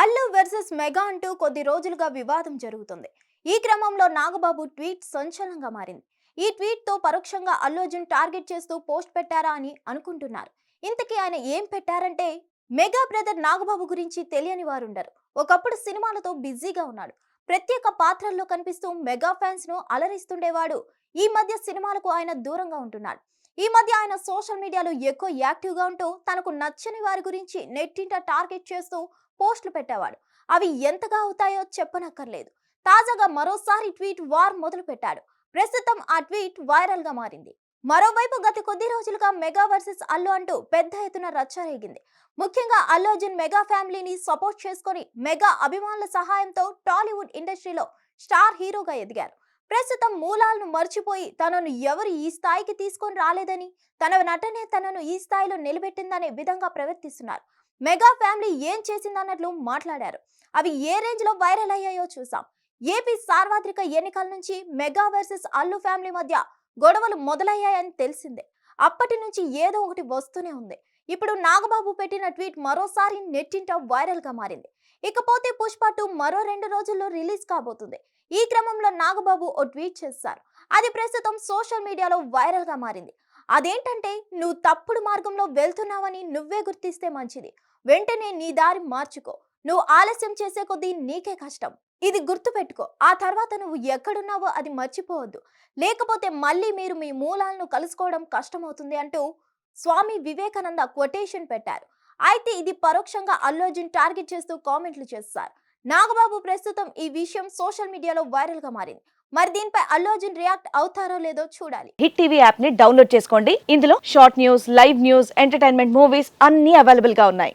Allu versus mega అంటూ కొద్ది రోజులుగా వివాదం జరుగుతుంది. ఈ క్రమంలో నాగబాబు ట్వీట్ సంచలనంగా మారింది. ఈ ట్వీట్తో పరోక్షంగా అల్లు అర్జున్ టార్గెట్ చేస్తూ పోస్ట్ పెట్టారా అని అనుకుంటున్నారు. ఇంతకీ ఆయన ఏం పెట్టారంటే మెగా బ్రదర్ నాగబాబు గురించి తెలియని వారుండరు. ఒకప్పుడు సినిమాలతో బిజీగా ఉన్నాడు. ప్రత్యేక పాత్రల్లో కనిపిస్తూ మెగా ఫ్యాన్స్ను అలరిస్తుండేవాడు. ఈ మధ్య సినిమాలకు ఆయన దూరంగా ఉంటున్నాడు. ఈ మధ్య ఆయన సోషల్ మీడియాలో ఎక్కువ యాక్టివ్గా ఉంటూ తనకు నచ్చని వారి గురించి నెట్టింట టార్గెట్ చేస్తూ పోస్టులు పెట్టేవాడు. అవి ఎంతగా అవుతాయో చెప్పనక్కర్లేదు. తాజాగా మరోసారి ట్వీట్ వార్ మొదలు పెట్టాడు ప్రస్తుతం ఆ ట్వీట్ వైరల్గా మారింది. మరోవైపు గత కొద్ది రోజులుగా మెగా వర్సెస్ అల్లు అంటూ పెద్ద ఎత్తున రచ్చ రేగింది. ముఖ్యంగా అల్లు అర్జున్ మెగా ఫ్యామిలీని సపోర్ట్ చేసుకొని మెగా అభిమానుల సహాయంతో టాలీవుడ్ ఇండస్ట్రీలో స్టార్ హీరోగా ఎదిగారు. ప్రస్తుతం మూలాలను మర్చిపోయి తనను ఎవరు ఈ స్థాయికి తీసుకొని రాలేదని తన నటనే తనను ఈ స్థాయిలో నిలబెట్టిందనే విధంగా ప్రవర్తిస్తున్నారు. మెగా ఫ్యామిలీ ఏం చేసిందన్నట్లు మాట్లాడారు. అవి ఏ రేంజ్లో వైరల్ అయ్యాయో చూసాం. ఏపీ సార్వత్రిక ఎన్నికల నుంచి మెగా వర్సెస్ అల్లు ఫ్యామిలీ మధ్య గొడవలు మొదలయ్యాయని తెలిసిందే. అప్పటి నుంచి ఏదో ఒకటి వస్తూనే ఉంది. ఇప్పుడు నాగబాబు పెట్టిన ట్వీట్ మరోసారి నెట్టింట వైరల్గా మారింది. ఇకపోతే పుష్ప టూ మరో రెండు రోజుల్లో రిలీజ్ కాబోతుంది. ఈ క్రమంలో నాగబాబు ఓ ట్వీట్ చేశారు. అది ప్రస్తుతం సోషల్ మీడియాలో వైరల్గా మారింది. అదేంటంటే నువ్వు తప్పుడు మార్గంలో వెళ్తున్నావని నువ్వే గుర్తిస్తే మంచిది. వెంటనే నీ దారి మార్చుకో. నువ్వు ఆలస్యం చేసే కొద్దీ నీకే కష్టం. ఇది గుర్తుపెట్టుకో. ఆ తర్వాత నువ్వు ఎక్కడున్నావో అది మర్చిపోవద్దు. లేకపోతే మళ్ళీ మీరు మీ మూలాలను కలుసుకోవడం కష్టమవుతుంది అంటూ స్వామి వివేకానంద కొటేషన్ పెట్టారు. అయితే ఇది పరోక్షంగా అల్లు అర్జున్ టార్గెట్ చేస్తూ కామెంట్లు చేస్తారు. నాగబాబు ప్రస్తుతం ఈ విషయం సోషల్ మీడియాలో వైరల్గా మారింది. మరి దీనిపై అల్లు అర్జున్ రియాక్ట్ అవుతారో లేదో చూడాలి. హిట్ టీవీ యాప్ని డౌన్లోడ్ చేసుకోండి. ఇందులో short news live news entertainment movies అన్ని అవైలబుల్గా ఉన్నాయి.